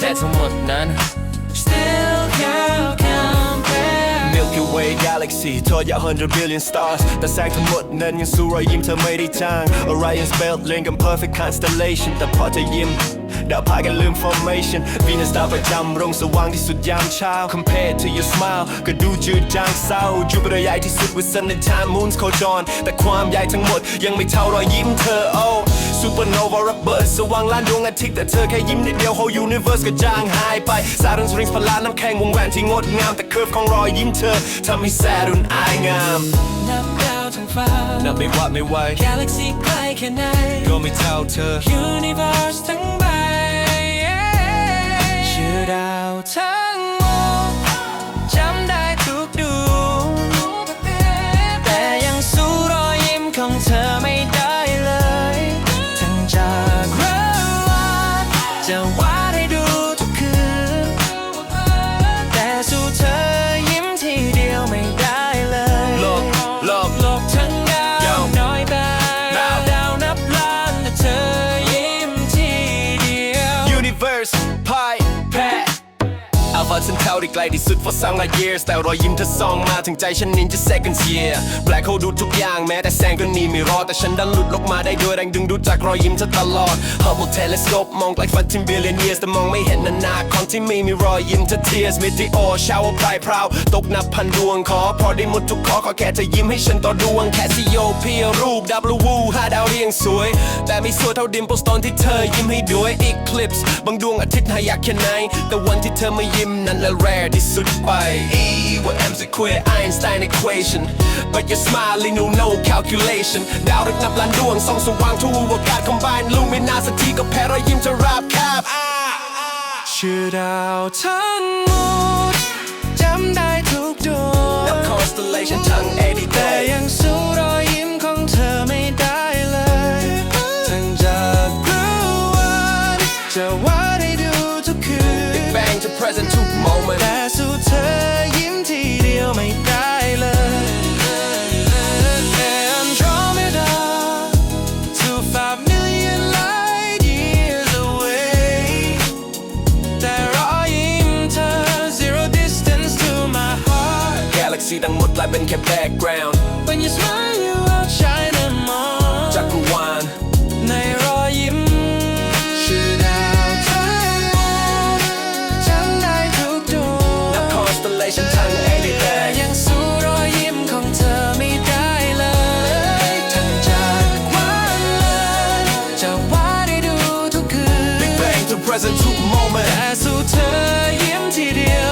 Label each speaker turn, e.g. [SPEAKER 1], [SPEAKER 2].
[SPEAKER 1] That's a month,
[SPEAKER 2] nine. Way Galaxy ทอดยาว 100 billion stars แต่แสงทั้งหมดนั้นยังสู้รอยยิ้มเธอไม่ได้จ้าง Orion's belt เรียงกัน perfect constellation แต่พอเธอยิ้มดาวพากันลืม formation Venus ดาวประจำรงสว่างที่สุดยามเช้า Compared to your smile ก็ดูจืดจางเศร้า Jupiter ใหญ่ที่สุด with sun and time moons โคจร แต่ความใหญ่ทั้งหมดยังไม่เท่ารอยยิ้มเธอ oh Supernova ระเบิดสว่างล้านดวงอาทิตย์แต่เธอแค่ยิ้มนิดเดียว whole universe ก็จางหายไป Saturn rings พลานน้ำแข็งวงแหวนที่งดงาม แต่ curve ของรอยยิ้มเธอทำให้ Saturn อายงาม
[SPEAKER 1] นับดาวทั้งฟ้า
[SPEAKER 2] นับไม่วัดไม่ไหว
[SPEAKER 1] Galaxy ใกล้แค่ไหน
[SPEAKER 2] ก็ไม่เท่าเธอ
[SPEAKER 1] Universe อัล
[SPEAKER 2] ฟาฉันเท่าที่ไกลที่สุด for some like years แต่รอยยิ้มเธอส่องมาถึงใจฉันนินจะ second year Black hole ดูทุกอย่างแม้แต่แสงก็หนีไม่รอดแต่ฉันดันหลุดลงมาได้ด้วยแรงดึงดูดจากรอยยิ้มเธอตลอด Hubble telescope มองไกลฝันถึง billion years แต่มองไม่เห็นนานาคอนที่ไม่มีรอยยิ้มเธอ tears meteor shower พลายพราวตกนับพันดวงขอพอได้หมดทุกขอขอแค่เธอยิ้มให้ฉันต่อดวง Cassiopeia รูป W ห้าดาวเรียงสวย แต่ไม่สวยเท่าดิมโปสตอนที่เธอยิ้มให้ด้วย Eclipse บางดวงอาทิตย์หายากแค่ไหนแต่วันที่เธอไม่ยิ้มนั้นละ rare ที่สุดไป E ว่า M จะ queer Einstein equation but your smiling no no calculation ดาวฤกษ์นับล้านดวงส่องสว่างทั่วอากาศ combine luminosity ก็แพ้รอยยิ้มจะราบคาบอ่าอ่า
[SPEAKER 1] ชื่อดาวทั้งหมดจำได้ทุกดว
[SPEAKER 2] นับ
[SPEAKER 1] ง
[SPEAKER 2] constellation ทั้ง80
[SPEAKER 1] แต่
[SPEAKER 2] day
[SPEAKER 1] ยังสู้รอยยิ้มของเธอไม่ได้เลยทั้งจากเมื่อวานจะวาดให้ดูทุกคืน
[SPEAKER 2] bang to present ทุก moment
[SPEAKER 1] แต่สู้เธอยิ้มทีเดียวไม่ได้เลย Andromeda two five million light years away แต่รอยยิ้มเธอ zero distance to my heart
[SPEAKER 2] Galaxy ทั้งหมดกลายเป็นแค่ background
[SPEAKER 1] When you smile you outshine them all
[SPEAKER 2] จักรวาล present ทุก moment
[SPEAKER 1] แต่สู้เธอยิ้มทีเดียว